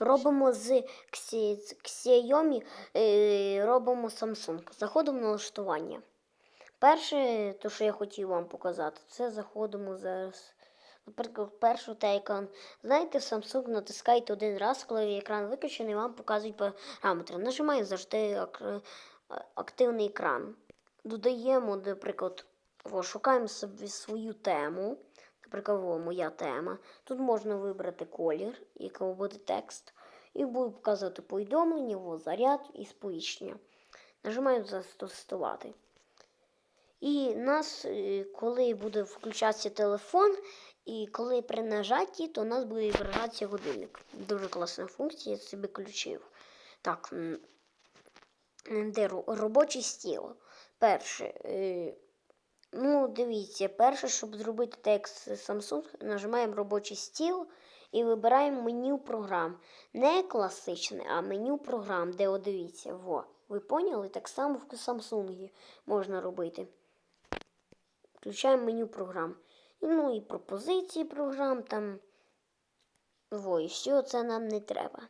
робимо з Xiaomi, е, робимо Samsung. Заходимо в налаштування. Перше, то, що я хотів вам показати, це заходимо зараз. Наприклад, першу та екран. Знаєте, Samsung натискаєте один раз, коли екран виключений, вам показують параметри. Нажимаємо завжди е, активний екран. Додаємо, наприклад, шукаємо собі свою тему. Наприклад, моя тема. Тут можна вибрати колір, якого буде текст, і буде показувати повідомлення, о, заряд і сповіщення. Нажимаємо застосувати. І нас, е, коли буде включатися телефон, і коли при нажатті, то у нас буде відображатися годинник. Дуже класна функція, я собі включив. Так, де ро- робочий стіл. Перше. Ну, дивіться, перше, щоб зробити текст Samsung, нажимаємо робочий стіл і вибираємо меню програм. Не класичне, а меню програм, де о, дивіться, во. Ви поняли? Так само в Samsung можна робити. Включаємо меню програм. Ну і пропозиції програм там. Во, і все це нам не треба.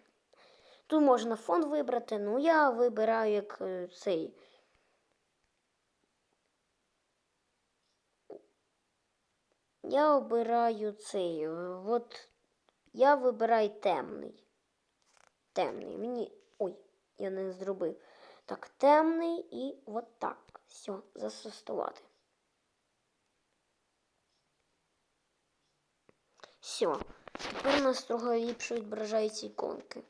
Тут можна фон вибрати. Ну, я вибираю як е, цей. Я обираю цей. От я вибираю темний. Темний. Мені. Ой, я не зробив. Так, темний і от так. Все, застосувати. Все. Тепер у нас трохи ліпше відображаються іконки.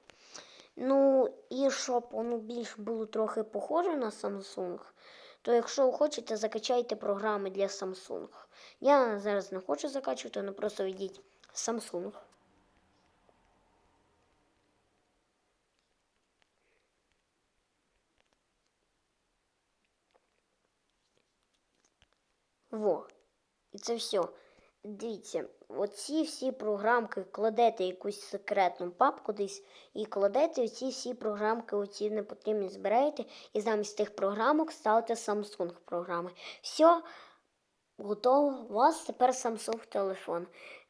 Ну, і щоб воно більш було трохи похоже на Samsung, то якщо хочете, закачайте програми для Samsung. Я зараз не хочу закачувати, але просто введіть Samsung. Во. І це все. Дивіться, оці всі програмки кладете якусь секретну папку десь і кладете оці всі програмки, оці непотрібні збираєте, і замість тих програмок ставите Samsung програми. Все готово. У вас тепер Samsung телефон.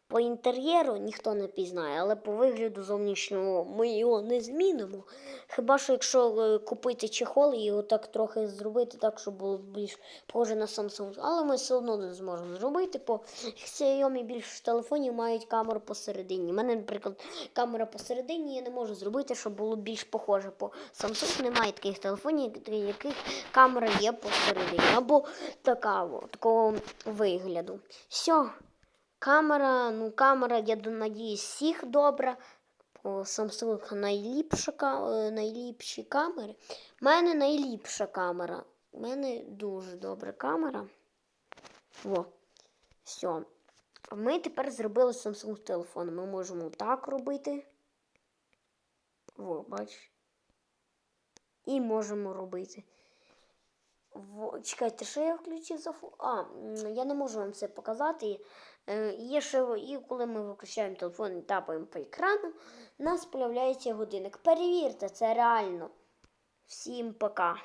По інтер'єру ніхто не пізнає, але по вигляду зовнішнього ми його не змінимо. Хіба що якщо е, купити чехол і отак трохи зробити так, щоб було більш схоже на Samsung. Але ми все одно не зможемо зробити, бо Xiaomi більш телефонів мають камеру посередині. У мене, наприклад, камера посередині я не можу зробити, щоб було більш похоже. Бо Samsung немає таких телефонів, яких камера є посередині. Або така, такого вигляду. Все. Камера, ну камера, я надіюсь, всіх добра. Samsung найліпша, е, найліпші камери. У мене найліпша камера. У мене дуже добра камера. Во. Все. Ми тепер зробили Samsung телефон. Ми можемо так робити. Во, бач. І можемо робити. Во, чекайте, що я включив за фу. А, я не можу вам це показати. Е, Є ще, і коли ми виключаємо телефон і тапаємо по екрану, у нас з'являється годинник. Перевірте, це реально. Всім пока.